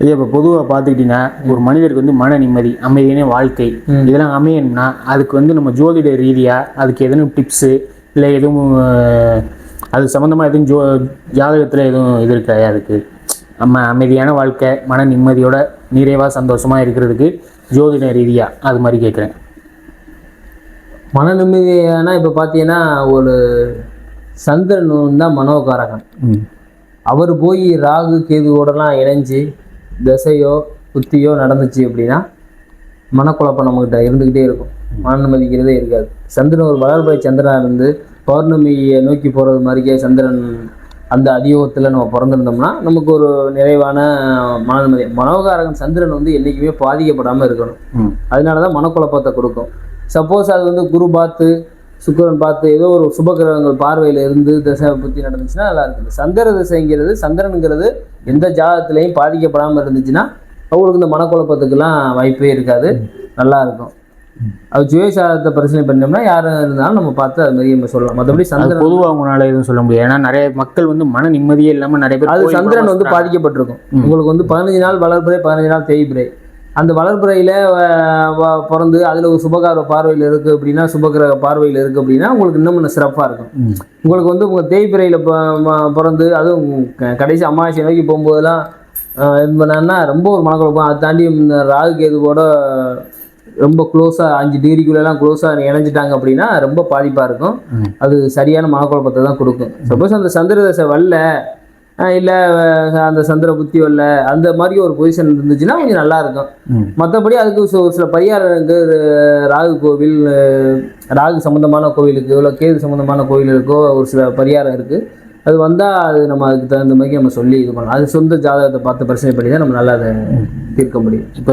ஐயா இப்போ பொதுவாக பார்த்துக்கிட்டிங்கன்னா ஒரு மனிதருக்கு வந்து மன நிம்மதி அமைதியான வாழ்க்கை. இதெல்லாம் அமையணும்னா அதுக்கு வந்து நம்ம ஜோதிட ரீதியாக அதுக்கு எதுவும் டிப்ஸு இல்லை எதுவும் அது சம்மந்தமாக எதுவும் ஜோ ஜாதகத்தில் எதுவும் இது இருக்கா? அதுக்கு நம்ம அமைதியான வாழ்க்கை மன நிம்மதியோட நிறைவாக சந்தோஷமாக இருக்கிறதுக்கு ஜோதிட ரீதியாக அது மாதிரி கேட்குறேன் மன நிம்மதியானா இப்போ பார்த்தீங்கன்னா ஒரு சந்திரன் தான் மனோகாரகன். அவர் போய் ராகு கேதுவோடலாம் இணைஞ்சு திசையோ புத்தியோ நடந்துச்சு அப்படின்னா மனக்குழப்பம் நம்மகிட்ட இருந்துக்கிட்டே இருக்கும். மன நிம்மதிக்கிறதே இருக்காது. சந்திரன் ஒரு வளர்பறை சந்திரனா இருந்து பௌர்ணமியை நோக்கி போகிறது மாதிரிக்கே சந்திரன் அந்த அதியோகத்தில் நம்ம பிறந்திருந்தோம்னா நமக்கு ஒரு நிறைவான மன நிம்மதி மனோகாரகன் சந்திரன் வந்து என்றைக்குமே பாதிக்கப்படாமல் இருக்கணும். அதனால தான் மனக்குழப்பத்தை கொடுக்கும். சப்போஸ் அது வந்து குரு பார்த்து சுக்கிரன் பார்த்து ஏதோ ஒரு சுபகிரகங்கள் பார்வையில் இருந்து திசை புத்தி நடந்துச்சுன்னா நல்லா இருக்குது சந்திர திசைங்கிறது சந்திரனுங்கிறது எந்த ஜாதகத்திலையும் பாதிக்கப்படாமல் இருந்துச்சுன்னா அவங்களுக்கு இந்த மனக்குழப்பத்துக்கெல்லாம் வாய்ப்பே இருக்காது. நல்லா இருக்கும். அது சுயசாதத்தை பரிசீலனை பண்ணோம்னா யாரும் இருந்தாலும் நம்ம பார்த்து அது மாதிரி நம்ம சொல்லலாம். மற்றபடி சந்திரன் பொதுவாக உங்களால் எதுவும் சொல்ல முடியாது. ஏன்னா நிறைய மக்கள் வந்து மன நிம்மதியே இல்லாமல் நிறைய பேர் அது சந்திரன் வந்து. பாதிக்கப்பட்டிருக்கும். உங்களுக்கு வந்து பதினஞ்சு நாள் வளர்பிறை பதினஞ்சு நாள் தேய்பிறை அந்த வளர்பிறையில் பிறந்து அதில் ஒரு சுபகார பார்வையில் இருக்குது அப்படின்னா சுபகிரக பார்வையில் இருக்குது அப்படின்னா உங்களுக்கு இன்னும் இன்னும் சிறப்பாக இருக்கும். உங்களுக்கு வந்து உங்கள் தேய்பிறையில் பிறந்து அதுவும் கடைசி அமாவாசை நோக்கி போகும்போதெல்லாம் இது பண்ணான்னா ரொம்ப ஒரு மனக்குழப்பம் அதை தாண்டி இந்த ராகு கேதுவோட ரொம்ப க்ளோஸாக அஞ்சு டிகிரிக்குள்ளெல்லாம் க்ளோஸாக இணைஞ்சிட்டாங்க அப்படின்னா ரொம்ப பாதிப்பாக இருக்கும். அது சரியான மனக்குழப்பத்தை தான் கொடுக்கும் சப்போஸ் அந்த சந்திர தசை வரல இல்லை அந்த சந்திர புத்தி வரல அந்த மாதிரி ஒரு பொசிஷன் இருந்துச்சுன்னா கொஞ்சம் நல்லா இருக்கும். மற்றபடி அதுக்கு ஒரு சில இது ராகு கோவில் ராகு சம்மந்தமான கோவிலுக்கு இல்லை கேது சம்மந்தமான கோவிலுக்கோ ஒரு சில பரிகாரம் இருக்குது அது வந்தால் அது நம்ம அதுக்கு தகுந்த மாதிரி நம்ம சொல்லி இது பண்ணலாம். அது சொந்த ஜாதகத்தை பார்த்து பிரச்சனை பண்ணி தான் நம்ம நல்லா அதை தீர்க்க முடியும். இப்போ